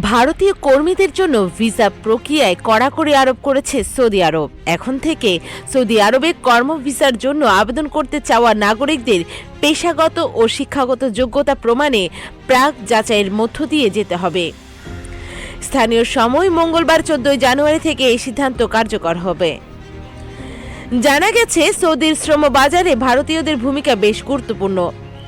ভারতীয় কর্মীদের জন্য ভিসা প্রক্রিয়ায় কড়াকড়ি আরোপ করেছে সৌদি আরব। এখন থেকে সৌদি আরবে কর্ম ভিসার জন্য আবেদন করতে চাওয়া নাগরিকদের পেশাগত ও শিক্ষাগত যোগ্যতা প্রমাণে প্রাক যাচাইয়ের মধ্য দিয়ে যেতে হবে। স্থানীয় সময় মঙ্গলবার চোদ্দই জানুয়ারি থেকে এই সিদ্ধান্ত কার্যকর হবে। জানা গেছে, সৌদির শ্রম বাজারে ভারতীয়দের ভূমিকা বেশ গুরুত্বপূর্ণ।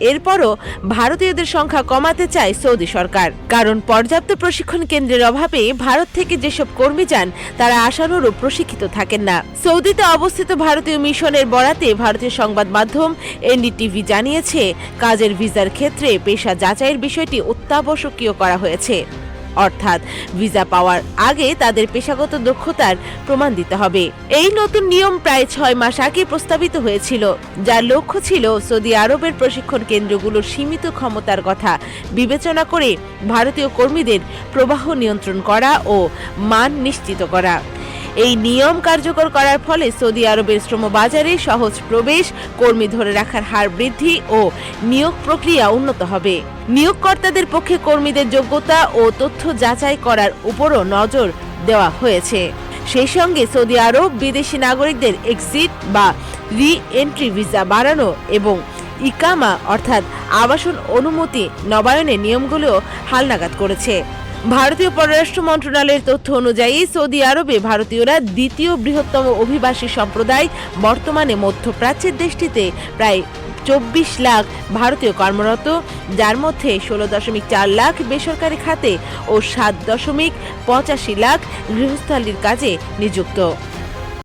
এরপরও ভারতীয়দের সংখ্যা কমাতে চায় সৌদি সরকার। কারণ পর্যাপ্ত প্রশিক্ষণ কেন্দ্রের অভাবে ভারত থেকে যেসব কর্মী যান, তারা আশানুরূপ প্রশিক্ষিত থাকেন না। সৌদিতে অবস্থিত ভারতীয় মিশনের বরাতে ভারতীয় সংবাদ মাধ্যম এনডিটিভি জানিয়েছে, কাজের ভিসার ক্ষেত্রে পেশা যাচাইয়ের বিষয়টি অত্যাবশ্যকীয় করা হয়েছে। অর্থাৎ ভিসা পাওয়ার আগে তাদের পেশাগত দক্ষতার প্রমাণ দিতে হবে। এই নতুন নিয়ম প্রায় ছয় মাস আগে প্রস্তাবিত হয়েছিল, যার লক্ষ্য ছিল সৌদি আরবের প্রশিক্ষণ কেন্দ্রগুলোর সীমিত ক্ষমতার কথা বিবেচনা করে ভারতীয় কর্মীদের প্রবাহ নিয়ন্ত্রণ করা ও মান নিশ্চিত করা। এই নিয়ম কার্যকর করার ফলে সৌদি আরবের শ্রম বাজারে সহজ প্রবেশ, কর্মী ধরে রাখার হার বৃদ্ধি ও নিয়োগ প্রক্রিয়া উন্নত হবে। নিয়োগকর্তাদের পক্ষে কর্মীদের যোগ্যতা ও তথ্য যাচাই করার উপরও নজর দেওয়া হয়েছে। সেই সঙ্গে সৌদি আরব বিদেশি নাগরিকদের এক্সিট বা রি এন্ট্রি ভিসা বাড়ানো এবং ইকামা অর্থাৎ আবাসন অনুমতি নবায়নের নিয়মগুলো হালনাগাদ করেছে। ভারতীয় পররাষ্ট্র মন্ত্রণালয়ের তথ্য অনুযায়ী সৌদি আরবে ভারতীয়রা দ্বিতীয় বৃহত্তম অভিবাসী সম্প্রদায়, বর্তমানে মধ্যপ্রাচ্যের দেশটিতে প্রায় চব্বিশ লাখ ভারতীয় কর্মরত, যার মধ্যে ষোলো দশমিক চার লাখ বেসরকারি খাতে ও সাত দশমিক পঁচাশি লাখ গৃহস্থালির কাজে নিযুক্ত।